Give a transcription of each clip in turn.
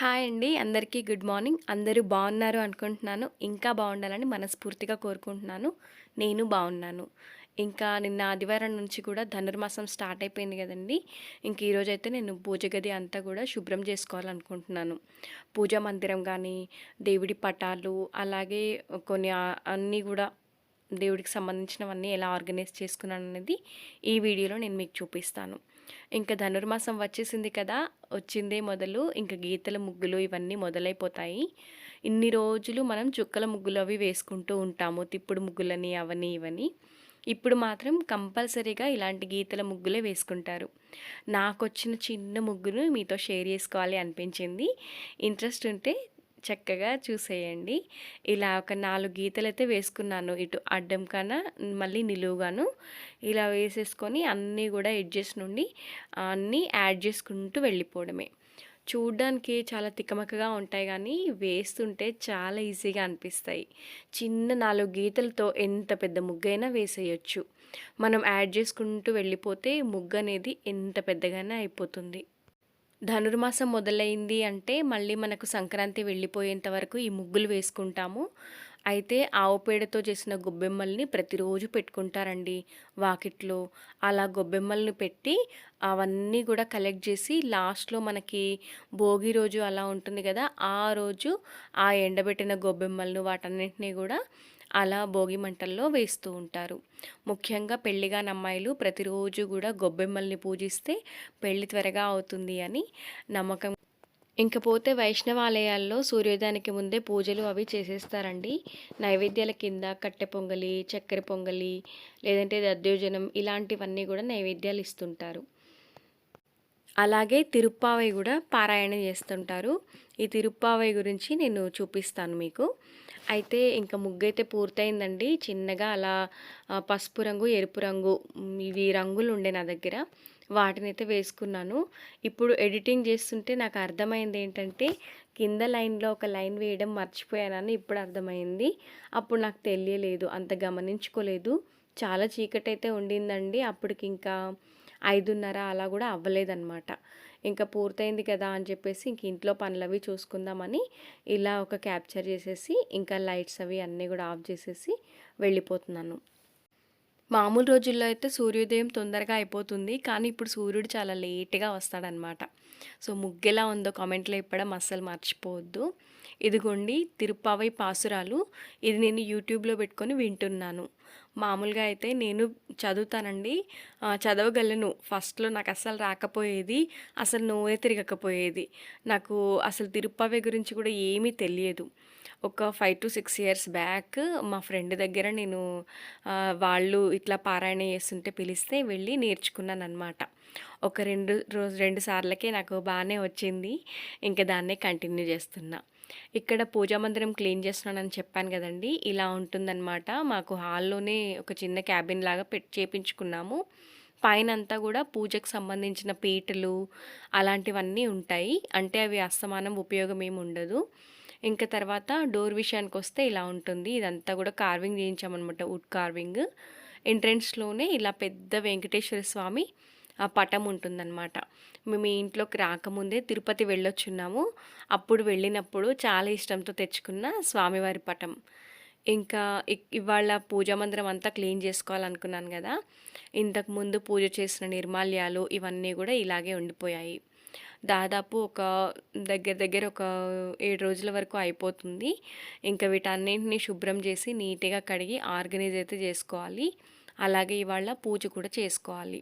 Hi అండి అందరికీ good morning. అందరూ బాగున్నారు అనుకుంటున్నాను. ఇంకా బాగుండాలని మనస్ఫూర్తిగా కోరుకుంటున్నాను. నేను బాగున్నాను. ఇంకా నిన్న ఆదివారం నుంచి కూడా ధనుర్మాసం స్టార్ట్ అయిపోయింది కదండి. ఇంక ఈరోజు అయితే నేను పూజ గది అంతా కూడా శుభ్రం చేసుకోవాలనుకుంటున్నాను. పూజా మందిరం కానీ దేవుడి పటాలు అలాగే కొన్ని అన్నీ కూడా దేవుడికి సంబంధించినవన్నీ ఎలా ఆర్గనైజ్ చేసుకున్నాను అనేది ఈ వీడియోలో నేను మీకు చూపిస్తాను. ఇంకా ధనుర్మాసం వచ్చేసింది కదా వచ్చిందే మొదలు ఇంకా గీతల ముగ్గులు ఇవన్నీ మొదలైపోతాయి. ఇన్ని రోజులు మనం చుక్కల ముగ్గులు అవి వేసుకుంటూ ఉంటాము తిప్పుడు ముగ్గులని అవని ఇవని. ఇప్పుడు మాత్రం కంపల్సరీగా ఇలాంటి గీతల ముగ్గులే వేసుకుంటారు. నాకు వచ్చిన చిన్న ముగ్గును మీతో షేర్ చేసుకోవాలి అనిపించింది. ఇంట్రెస్ట్ ఉంటే చక్కగా చూసేయండి. ఇలా ఒక నాలుగు గీతలు అయితే వేసుకున్నాను. ఇటు అడ్డం కన్నా మళ్ళీ నిలువుగాను ఇలా వేసేసుకొని అన్నీ కూడా ఎడ్జెస్ నుండి అన్నీ యాడ్ చేసుకుంటూ వెళ్ళిపోవడమే. చూడ్డానికి చాలా తికమకగా ఉంటాయి కానీ వేస్తుంటే చాలా ఈజీగా అనిపిస్తాయి. చిన్న నాలుగు గీతలతో ఎంత పెద్ద ముగ్గైనా వేసేయచ్చు. మనం యాడ్ చేసుకుంటూ వెళ్ళిపోతే ముగ్గు అనేది ఎంత పెద్దగానే అయిపోతుంది. ధనుర్మాసం మొదలైంది అంటే మళ్ళీ మనకు సంక్రాంతి వెళ్ళిపోయేంత వరకు ఈ ముగ్గులు వేసుకుంటాము. అయితే ఆవు పేడతో చేసిన గొబ్బెమ్మల్ని ప్రతిరోజు పెట్టుకుంటారండి వాకిట్లో. అలా గొబ్బెమ్మల్ని పెట్టి అవన్నీ కూడా కలెక్ట్ చేసి లాస్ట్లో మనకి భోగి రోజు అలా ఉంటుంది కదా ఆ రోజు ఆ ఎండబెట్టిన గొబ్బెమ్మలను వాటన్నింటినీ కూడా అలా భోగి మంటల్లో వేస్తూ ఉంటారు. ముఖ్యంగా పెళ్ళిగాని అమ్మాయిలు ప్రతిరోజు కూడా గొబ్బెమ్మల్ని పూజిస్తే పెళ్ళి త్వరగా అవుతుంది అని నమ్మకం. ఇంకపోతే వైష్ణవాలయాల్లో సూర్యోదయానికి ముందే పూజలు అవి చేసేస్తారండి. నైవేద్యాల కింద కట్టె పొంగలి చక్కెర పొంగలి లేదంటే దద్యోజనం ఇలాంటివన్నీ కూడా నైవేద్యాలు ఇస్తుంటారు. అలాగే తిరుప్పావై కూడా పారాయణ చేస్తుంటారు. ఈ తిరుప్పావై గురించి నేను చూపిస్తాను మీకు. అయితే ఇంకా ముగ్గు అయితే పూర్తయిందండి. చిన్నగా అలా పసుపు రంగు ఎరుపు రంగు ఇవి రంగులు ఉండే నా దగ్గర. వాటిని అయితే వేసుకున్నాను. ఇప్పుడు ఎడిటింగ్ చేస్తుంటే నాకు అర్థమైంది ఏంటంటే కింద లైన్లో ఒక లైన్ వేయడం మర్చిపోయానని ఇప్పుడు అర్థమైంది. అప్పుడు నాకు తెలియలేదు. అంత గమనించుకోలేదు. చాలా చీకటి అయితే ఉండిందండి. అప్పటికి ఇంకా ఐదున్నర అలా కూడా అవ్వలేదన్నమాట. ఇంకా పూర్తయింది కదా అని చెప్పేసి ఇంక ఇంట్లో పనులు అవి చూసుకుందామని ఇలా ఒక క్యాప్చర్ చేసేసి ఇంకా లైట్స్ అవి అన్నీ కూడా ఆఫ్ చేసేసి వెళ్ళిపోతున్నాను. మామూలు రోజుల్లో అయితే సూర్యోదయం తొందరగా అయిపోతుంది. కానీ ఇప్పుడు సూర్యుడు చాలా లేట్గా వస్తాడనమాట సో ముగ్గెలా ఉందో కామెంట్లో ఇప్పడం అస్సలు మర్చిపోవద్దు. ఇదిగోండి తిరుపావై పాసురాలు. ఇది నేను యూట్యూబ్లో పెట్టుకొని వింటున్నాను. మామూలుగా అయితే నేను చదువుతానండి. చదవగలను. ఫస్ట్లో నాకు అస్సలు రాకపోయేది అసలు నోరే తిరగకపోయేది. నాకు అసలు తిరుప్పవే గురించి కూడా ఏమీ తెలియదు. ఒక five to six years back మా ఫ్రెండ్ దగ్గర నేను వాళ్ళు ఇట్లా పారాయణ చేస్తుంటే పిలిస్తే వెళ్ళి నేర్చుకున్నాను అనమాట ఒక రెండు రోజు రెండు సార్లకే నాకు బాగానే వచ్చింది. ఇంకా దాన్నే కంటిన్యూ చేస్తున్నా. ఇక్కడ పూజా మందిరం క్లీన్ చేస్తున్నానని చెప్పాను కదండి. ఇలా ఉంటుందన్నమాట. మాకు హాల్లోనే ఒక చిన్న క్యాబిన్ లాగా పెట్ చేపించుకున్నాము. పైన అంతా కూడా పూజకు సంబంధించిన పీటలు అలాంటివన్నీ ఉంటాయి. అంటే అవి అస్తమానం ఉపయోగం ఏమి ఉండదు. ఇంకా తర్వాత డోర్ విషయానికి వస్తే ఇలా ఉంటుంది. ఇదంతా కూడా కార్వింగ్ చేయించామన్నమాట వుడ్ కార్వింగ్ ఎంట్రెన్స్లోనే ఇలా పెద్ద వెంకటేశ్వర స్వామి ఆ పటం ఉంటుందన్నమాట. మేము ఇంట్లోకి రాకముందే తిరుపతి వెళ్ళొచ్చున్నాము. అప్పుడు వెళ్ళినప్పుడు చాలా ఇష్టంతో తెచ్చుకున్న స్వామివారి పటం. ఇంకా ఇవాళ పూజా మందిరం అంతా క్లీన్ చేసుకోవాలనుకున్నాను కదా. ఇంతకుముందు పూజ చేసిన నిర్మాల్యాలు ఇవన్నీ కూడా ఇలాగే ఉండిపోయాయి. దాదాపు ఒక దగ్గర దగ్గర ఒక ఏడు రోజుల వరకు అయిపోతుంది. ఇంకా వీటన్నింటినీ శుభ్రం చేసి నీట్గా కడిగి ఆర్గనైజ్ అయితే చేసుకోవాలి. అలాగే ఇవాళ పూజ కూడా చేసుకోవాలి.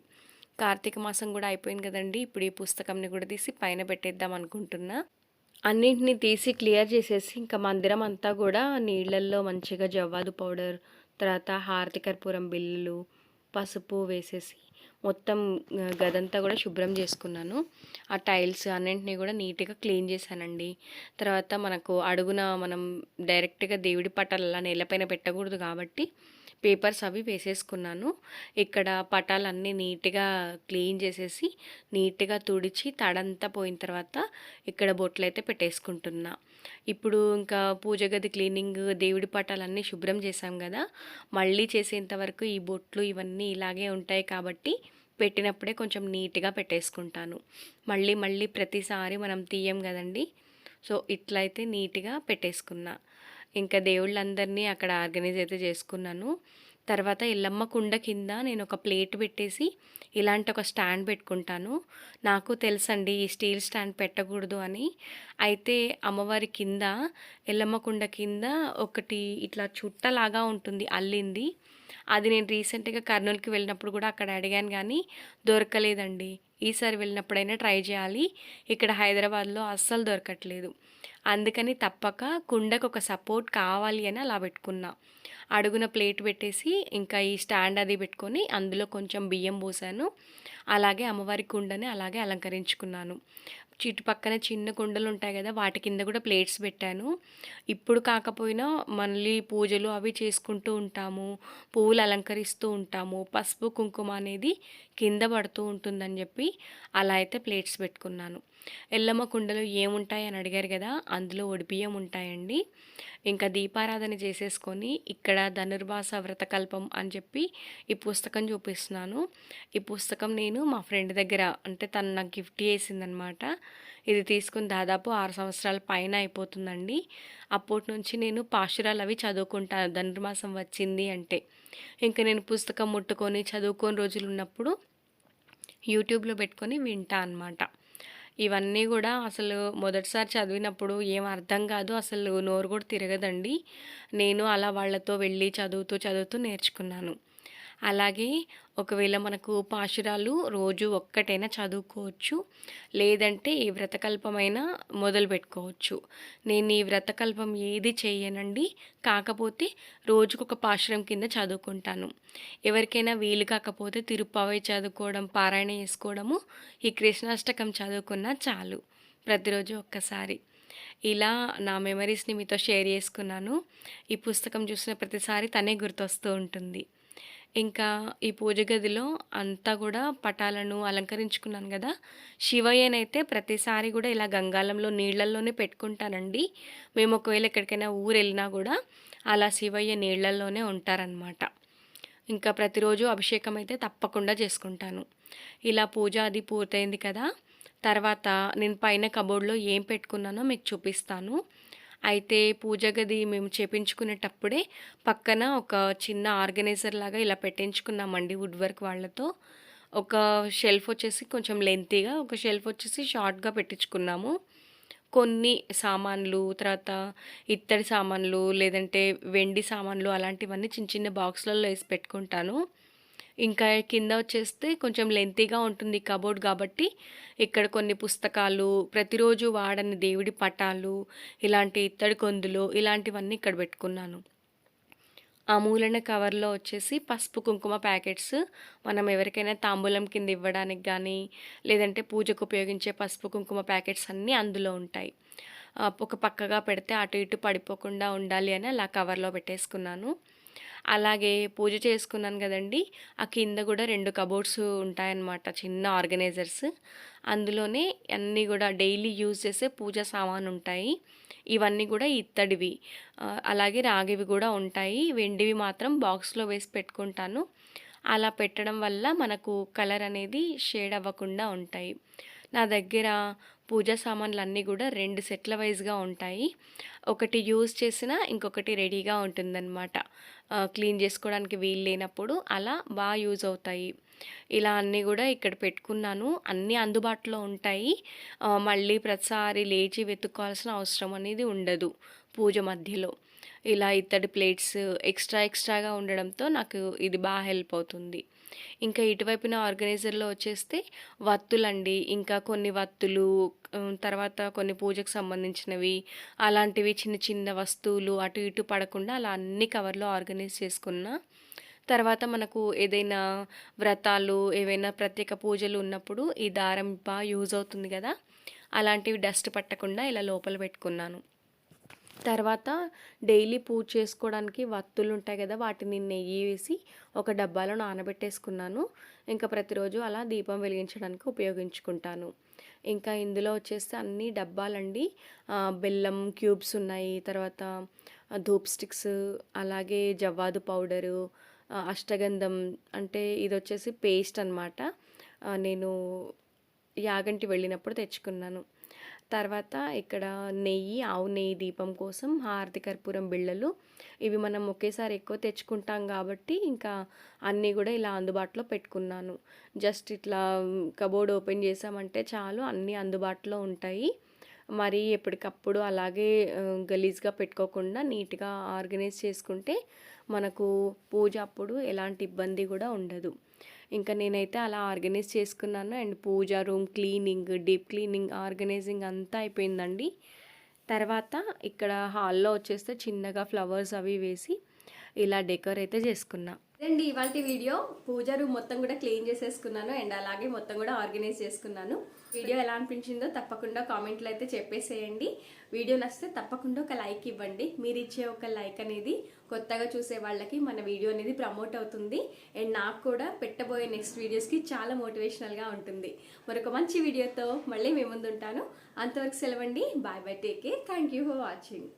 కార్తీక మాసం కూడా అయిపోయింది కదండి. ఇప్పుడు ఈ పుస్తకంని కూడా తీసి పైన పెట్టేద్దాం అనుకుంటున్నా. అన్నింటినీ తీసి క్లియర్ చేసేసి ఇంకా మందిరం అంతా కూడా నీళ్ళల్లో మంచిగా జవ్వాదు పౌడర్ తర్వాత హారతి కర్పూరం పసుపు వేసేసి మొత్తం గదంతా కూడా శుభ్రం చేసుకున్నాను. ఆ టైల్స్ అన్నింటినీ కూడా నీట్గా క్లీన్ చేశానండి. తర్వాత మనకు అడుగున మనం డైరెక్ట్గా దేవుడి పటాలు అలా నేలపైన పెట్టకూడదు కాబట్టి పేపర్స్ అవి వేసేసుకున్నాను. ఇక్కడ పటాలన్నీ నీట్గా క్లీన్ చేసేసి నీట్గా తుడిచి తడంతా పోయిన తర్వాత ఇక్కడ బొట్లు అయితే పెట్టేసుకుంటున్నా. ఇప్పుడు ఇంకా పూజ గది క్లీనింగ్ దేవుడి పటాలన్నీ శుభ్రం చేసాం కదా. మళ్ళీ చేసేంత వరకు ఈ బొట్లు ఇవన్నీ ఇలాగే ఉంటాయి కాబట్టి పెట్టినప్పుడే కొంచెం నీట్గా పెట్టేసుకుంటాను. మళ్ళీ మళ్ళీ ప్రతిసారి మనం తీయం కదండి. సో ఇట్లయితే నీట్‌గా పెట్టేసుకున్నా. ఇంకా దేవుళ్ళందరినీ అక్కడ ఆర్గనైజ్ అయితే చేసుకున్నాను. తర్వాత ఇల్లమ్మ కుండ కింద నేను ఒక ప్లేట్ పెట్టేసి ఇలాంటి ఒక స్టాండ్ పెట్టుకుంటాను. నాకు తెలుసండి ఈ స్టీల్ స్టాండ్ పెట్టకూడదు అని. అయితే అమ్మవారి కింద ఎల్లమ్మ కుండ కింద ఒకటి ఇట్లా చుట్టలాగా ఉంటుంది అల్లింది. అది నేను రీసెంట్‌గా కర్నూలుకి వెళ్ళినప్పుడు కూడా అక్కడ అడిగాను కానీ దొరకలేదండి. ఈసారి వెళ్ళినప్పుడైనా ట్రై చేయాలి. ఇక్కడ హైదరాబాద్‌లో అస్సలు దొరకట్లేదు. అందుకని తప్పక కుండకు ఒక సపోర్ట్ కావాలి అని అలా పెట్టుకున్నా. అడుగున ప్లేట్ పెట్టేసి ఇంకా ఈ స్టాండ్ అది పెట్టుకొని అందులో కొంచెం బియ్యం పోసాను. అలాగే అమ్మవారి కుండని అలాగే అలంకరించుకున్నాను. చుట్టుపక్కన చిన్న కుండలు ఉంటాయి కదా! వాటి కింద కూడా ప్లేట్స్ పెట్టాను. ఇప్పుడు కాకపోయినా మళ్ళీ పూజలు అవి చేసుకుంటూ ఉంటాము. పువ్వులు అలంకరిస్తూ ఉంటాము. పసుపు, కుంకుమ అనేది కింద పడుతూ ఉంటుందని చెప్పి అలా అయితే ప్లేట్స్ పెట్టుకున్నాను. ఎల్లమ్మ కుండలో ఏముంటాయి అని అడిగారు కదా! అందులో ఒడిబియ్యం ఉంటాయండి. ఇంకా దీపారాధన చేసేసుకొని ఇక్కడ ధనుర్భాస వ్రతకల్పం అని చెప్పి ఈ పుస్తకం చూపిస్తున్నాను. ఈ పుస్తకం నేను మా ఫ్రెండ్ దగ్గర అంటే తను నాకు గిఫ్ట్ చేసిందనమాట. ఇది తీసుకుని దాదాపు ఆరు సంవత్సరాల పైన అయిపోతుందండి. అప్పటి నుంచి నేను పాశురాలు అవి చదువుకుంటాను ధనుర్మాసం వచ్చింది అంటే. ఇంకా నేను పుస్తకం ముట్టుకొని చదువుకొని రోజులు ఉన్నప్పుడు యూట్యూబ్‌లో పెట్టుకొని వింటా అనమాట. ఇవన్నీ కూడా అసలు మొదటిసారి చదివినప్పుడు ఏం అర్థం కాదు. అసలు నోరు కూడా తిరగదండి. నేను అలా వాళ్ళతో వెళ్ళి చదువుతూ, చదువుతూ నేర్చుకున్నాను. అలాగే ఒకవేళ మనకు పాశురాలు రోజు ఒక్కటైనా చదువుకోవచ్చు. లేదంటే ఈ వ్రతకల్పమైనా మొదలుపెట్టుకోవచ్చు. నేను ఈ వ్రతకల్పం ఏది చేయనండి కాకపోతే రోజుకొక పాశురం కింద చదువుకుంటాను. ఎవరికైనా వీలు కాకపోతే తిరుపావై చదువుకోవడం, పారాయణ చేసుకోవడము, ఈ కృష్ణాష్టకం చదువుకున్నా చాలు. ప్రతిరోజు ఒక్కసారి. ఇలా నా మెమరీస్‌ని మీతో షేర్ చేసుకున్నాను. ఈ పుస్తకం చూసిన ప్రతిసారి తనే గుర్తొస్తూ ఉంటుంది. ఇంకా ఈ పూజ గదిలో అంతా కూడా పటాలను అలంకరించుకున్నాను కదా! శివయ్యనైతే ప్రతిసారి కూడా ఇలా గంగాలంలో నీళ్ళల్లోనే పెట్టుకుంటానండి. మేము ఒకవేళ ఎక్కడికైనా ఊరు వెళ్ళినా కూడా అలా శివయ్య నీళ్ళల్లోనే ఉంటారనమాట. ఇంకా ప్రతిరోజు అభిషేకం అయితే తప్పకుండా చేసుకుంటాను. ఇలా పూజ అది పూర్తయింది కదా! తర్వాత నేను పైన కబోర్డ్‌లో ఏం పెట్టుకున్నానో మీకు చూపిస్తాను. అయితే పూజ గది మేము చేపించుకునేటప్పుడే పక్కన ఒక చిన్న ఆర్గనైజర్ లాగా ఇలా పెట్టించుకున్నామండి వుడ్ వర్క్ వాళ్ళతో. ఒక షెల్ఫ్ వచ్చేసి కొంచెం లెంతీగా, ఒక షెల్ఫ్ వచ్చేసి షార్ట్‌గా పెట్టించుకున్నాము. కొన్ని సామాన్లు, తర్వాత ఇత్తడి సామాన్లు, లేదంటే వెండి సామాన్లు అలాంటివన్నీ చిన్న చిన్న బాక్స్‌లలో వేసి పెట్టుకుంటాను. ఇంకా కింద వచ్చేస్తే కొంచెం లెంతీగా ఉంటుంది కబోర్డ్ కాబట్టి ఇక్కడ కొన్ని పుస్తకాలు, ప్రతిరోజు వాడని దేవుడి పటాలు, ఇలాంటి ఇత్తడి కొందులు ఇలాంటివన్నీ ఇక్కడ పెట్టుకున్నాను. ఆ మూలన కవర్‌లో వచ్చేసి పసుపు, కుంకుమ ప్యాకెట్స్ మనం ఎవరికైనా తాంబూలం కింద ఇవ్వడానికి కానీ లేదంటే పూజకు ఉపయోగించే పసుపు, కుంకుమ ప్యాకెట్స్ అన్నీ అందులో ఉంటాయి. ఒక పక్కగా పెడితే అటు ఇటు పడిపోకుండా ఉండాలి అని అలా కవర్‌లో పెట్టేసుకున్నాను. అలాగే పూజ చేసుకున్నాను కదండీ! ఆ కింద కూడా రెండు కబోర్డ్స్ ఉంటాయన్నమాట. చిన్న ఆర్గనైజర్స్. అందులోనే అన్నీ కూడా డైలీ యూజ్ చేసే పూజా సామానుంటాయి. ఇవన్నీ కూడా ఇత్తడివి. అలాగే రాగివి కూడా ఉంటాయి. వెండివి మాత్రం బాక్స్‌లో వేసి పెట్టుకుంటాను. అలా పెట్టడం వల్ల మనకు కలర్ అనేది షేడ్ అవ్వకుండా ఉంటాయి. నా దగ్గర పూజా సామాన్లు అన్నీ కూడా రెండు సెట్ల వైజ్గా ఉంటాయి. ఒకటి యూజ్ చేసిన ఇంకొకటి రెడీగా ఉంటుందన్నమాట. క్లీన్ చేసుకోవడానికి వీలు లేనప్పుడు అలా బాగా యూజ్ అవుతాయి. ఇలా అన్నీ కూడా ఇక్కడ పెట్టుకున్నాను. అన్నీ అందుబాటులో ఉంటాయి. మళ్ళీ ప్రతిసారి లేచి వెతుక్కోవాల్సిన అవసరం అనేది ఉండదు పూజ మధ్యలో. ఇలా ఇత్తడి ప్లేట్స్ ఎక్స్‌ట్రా ఎక్స్‌ట్రాగా ఉండడంతో నాకు ఇది బాగా హెల్ప్ అవుతుంది. ఇంకా ఇటువైపున ఆర్గనైజర్‌లో వచ్చేస్తే వత్తులండి. ఇంకా కొన్ని వత్తులు తర్వాత కొన్ని పూజకు సంబంధించినవి, అలాంటివి చిన్న చిన్న వస్తువులు అటు ఇటు పడకుండా అలా అన్ని కవర్‌లో ఆర్గనైజ్ చేసుకున్నా. తర్వాత మనకు ఏదైనా వ్రతాలు, ఏవైనా ప్రత్యేక పూజలు ఉన్నప్పుడు ఈ దారం బాగా యూజ్ అవుతుంది కదా! అలాంటివి డస్ట్ పట్టకుండా ఇలా లోపల పెట్టుకున్నాను. తర్వాత డైలీ పూజ చేసుకోవడానికి వత్తులు ఉంటాయి కదా! వాటిని నెయ్యి వేసి ఒక డబ్బాలో నానబెట్టేసుకున్నాను. ఇంకా ప్రతిరోజు అలా దీపం వెలిగించడానికి ఉపయోగించుకుంటాను. ఇంకా ఇందులో వచ్చేస్తే అన్ని డబ్బాలండి. బెల్లం క్యూబ్స్ ఉన్నాయి. తర్వాత ధూప్ స్టిక్స్, అలాగే జవ్వాదు పౌడరు, అష్టగంధం అంటే ఇది వచ్చేసి పేస్ట్ అనమాట. నేను యాగంటి వెళ్ళినప్పుడు తెచ్చుకున్నాను. తర్వాత ఇక్కడ నెయ్యి ఆవు నెయ్యి దీపం కోసం హారతి కర్పూరం బిళ్ళలు. ఇవి మనం ఒకేసారి ఎక్కువ తెచ్చుకుంటాం కాబట్టి ఇంకా అన్నీ కూడా ఇలా అందుబాటులో పెట్టుకున్నాను. జస్ట్ ఇట్లా కబోర్డ్ ఓపెన్ చేసామంటే చాలు అన్నీ అందుబాటులో ఉంటాయి. మరి ఎప్పటికప్పుడు అలాగే గలీజ్గా పెట్టుకోకుండా నీట్గా ఆర్గనైజ్ చేసుకుంటే మనకు పూజ అప్పుడు ఎలాంటి ఇబ్బంది కూడా ఉండదు. ఇంకా నేనైతే అలా ఆర్గనైజ్ చేసుకున్నాను. And puja room cleaning deep cleaning organising అంతా అయిపోయిందండి. తర్వాత ఇక్కడ హాల్లో వచ్చేస్తే చిన్నగా ఫ్లవర్స్ అవి వేసి ఇలా డెకోర్ అయితే చేసుకున్నా. రండి ఇవాళ వీడియో పూజ రూమ్ మొత్తం కూడా క్లీన్ చేసేసుకున్నాను అండ్ అలాగే మొత్తం కూడా ఆర్గనైజ్ చేసుకున్నాను. వీడియో ఎలా అనిపించిందో తప్పకుండా కామెంట్లు అయితే చెప్పేసేయండి. వీడియో నచ్చితే తప్పకుండా ఒక లైక్ ఇవ్వండి. మీరు ఇచ్చే ఒక లైక్ అనేది కొత్తగా చూసే వాళ్ళకి మన వీడియో అనేది ప్రమోట్ అవుతుంది. అండ్ నాకు కూడా పెట్టబోయే నెక్స్ట్ వీడియోస్కి చాలా మోటివేషనల్గా ఉంటుంది. మరొక మంచి వీడియోతో మళ్ళీ మీ ముందుంటాను. అంతవరకు సెలవండి. Bye bye take care. Thank you for watching